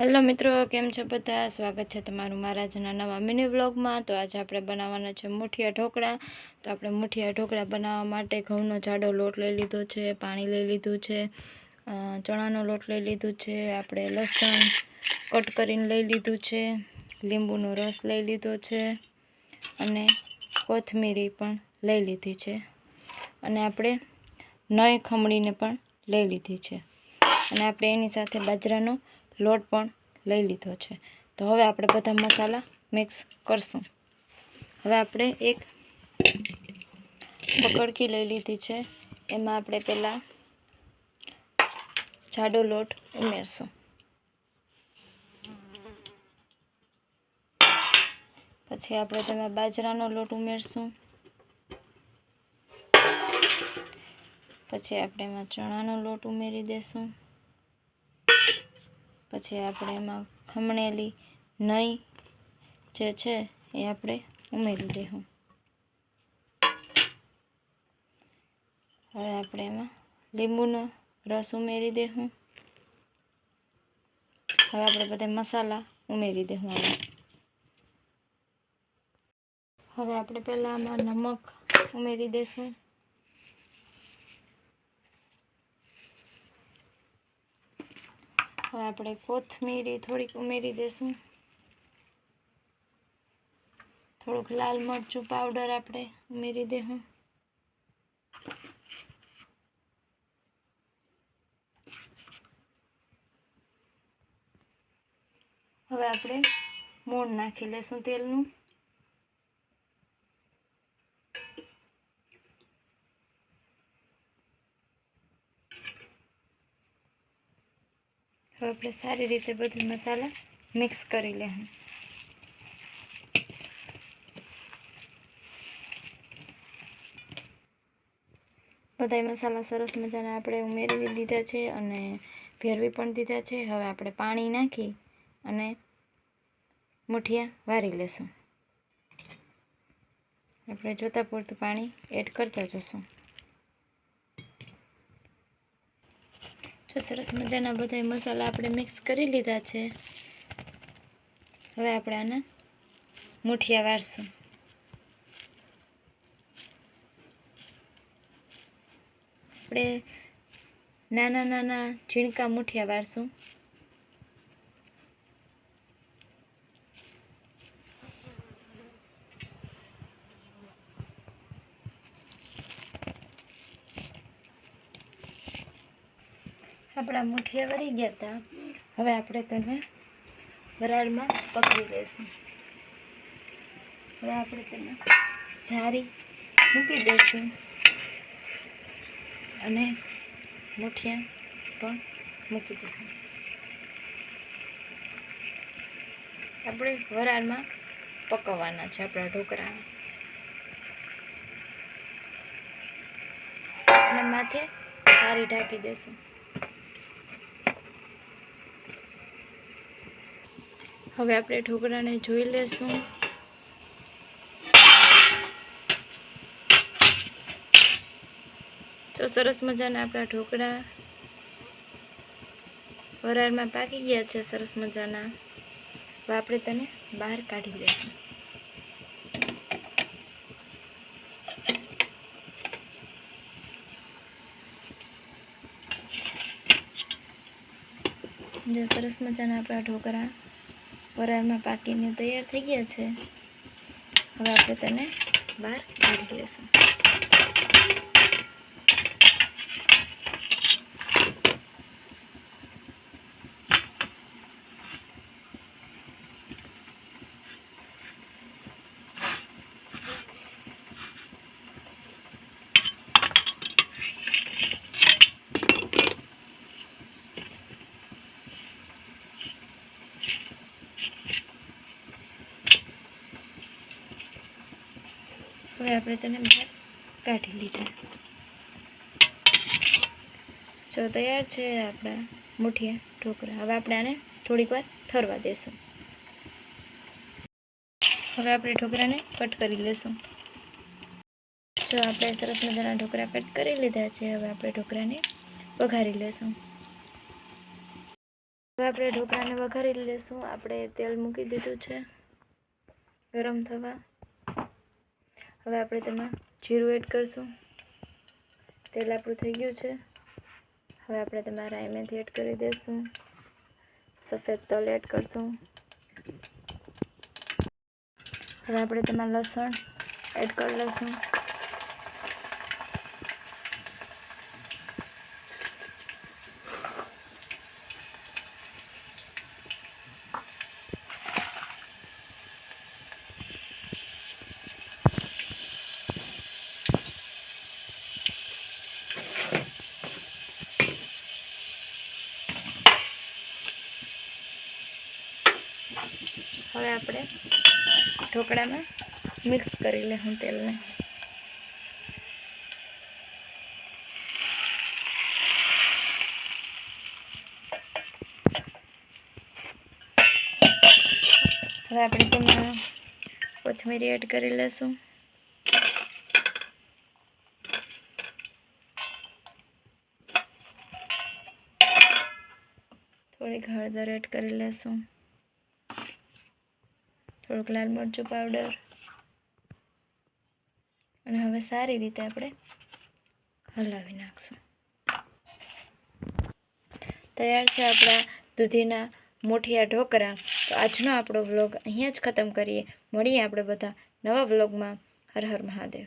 Hello મિત્રો, કેમ છો બધા? સ્વાગત છે તમારું મારાજના નવા મિની વ્લોગમાં તો આજે આપણે બનાવવાના છે મુઠિયા ઢોકળા. તો આપણે મુઠિયા ઢોકળા બનાવવા માટે ઘઉંનો જાડો લોટ લઈ લીધો છે, પાણી લઈ લીધું છે ચણાનો લોટ લઈ લીધું છે, આપણે લસણ કટ કરીને લઈ લીધું છે, લીંબુનો રસ લઈ લીધો છે અને કોથમીરી પણ લઈ લીધી છે. અને આપણે નય ખમણીને પણ લઈ લીધી છે. અને આપણે એની સાથે બાજરાનો લોટ પણ લઈ લીધો છે. તો હવે આપણે બધા મસાલા મિક્સ કરશું. હવે આપણે એક પકડકી લઈ લીધી છે. એમાં આપણે પહેલાં જાડો લોટ ઉમેરશું. પછી આપણે તેમાં બાજરાનો લોટ ઉમેરશું. પછી આપણે એમાં ચણાનો લોટ ઉમેરી દેશું. પછી આપણે એમાં ખમણેલી નહીં જે છે એ આપણે ઉમેરી દઈશું હવે આપણે એમાં લીંબુનો રસ ઉમેરી દઈશું હવે આપણે બધા મસાલા ઉમેરી દઈશું આમાં. હવે આપણે પહેલાં આમાં નમક ઉમેરી દઈશું હવે આપણે કોથમીરી થોડીક ઉમેરી દઈશું થોડુંક લાલ મરચું પાવડર આપણે ઉમેરી દઈશું હવે આપણે મોણ નાખી લઈશું તેલનું. હવે આપણે સારી રીતે બધું મસાલા મિક્સ કરી લેવું બધા મસાલા સરસ મજાના આપણે ઉમેરી દીધા છે અને ભેરવી પણ દીધા છે. હવે આપણે પાણી નાખી અને મુઠિયા વારી લેશું. આપણે જોતા પૂરતું પાણી એડ કરતા જશું. જો સરસ મજાના બધા મસાલા આપણે મિક્સ કરી લીધા છે. હવે આપણે આને મુઠિયા વારસું આપણે નાના નાના ઝીણકા મુઠિયા વારશું. આપણા મુઠિયા વળી ગયા હતા હવે આપણે તેને વરાળમાં પકડી દઈશું હવે આપણે તેને જારી મૂકી દઈશું. અને મુઠિયા પણ મૂકી દઈશું. આપણે વરાળમાં પકવવાના છે આપણા ઢોકળાને અને માથે સારી ઢાંકી દઈશું. હવે આપણે ઢોકળાને જોઈ લેશું. તો સરસ મજાના આપણા ઢોકળા વરાળમાં પાકી ગયા છે, સરસ મજાના. હવે આપણે તેને બહાર કાઢી લેશું. જો સરસ મજાના આપણા ઢોકળા વરાળમાં પાકીને તૈયાર થઈ ગયા છે. હવે આપણે તેને બહાર કાઢી લઈશું. હવે આપણે તેને બહાર કાઢી લીધા. જો તૈયાર છે આપણા મુઠિયા ઢોકળા. હવે આપણે આને થોડીક વાર ઠરવા દેશું. હવે આપણે ઢોકળાને કટ કરી લેશું. જો આપણે સરસ મજાના ઢોકળા કટ કરી લીધા છે, હવે આપણે ઢોકળાને વઘારી લેશું. હવે આપણે ઢોકળાને વઘારી લેશું. આપણે તેલ મૂકી દીધું છે ગરમ થવા. હવે આપણે તેમાં જીરું એડ કરશું. તેલ આપણું થઈ ગયું છે. હવે આપણે તેમાં રાઈ મેથી એડ કરી દઈશું સફેદ તલ એડ કરશું. હવે આપણે તેમાં લસણ એડ કરી લઈશું હવે આપણે ઢોકળામાં મિક્સ કરી લેશું તેલને. હવે આપણે તેમાં કોથમીરી એડ કરી લેશું. થોડીક હળદર એડ કરી લેશું. થોડુંક લાલ મરચું પાવડર અને હવે સારી રીતે આપણે હલાવી નાખશું. તૈયાર છે આપણા દૂધીના મોઠિયા ઢોકરા. તો આજનો આપણો વ્લોગ અહીંયા જ ખતમ કરીએ. મળીએ આપણે બધા નવા વ્લોગમાં હર હર મહાદેવ.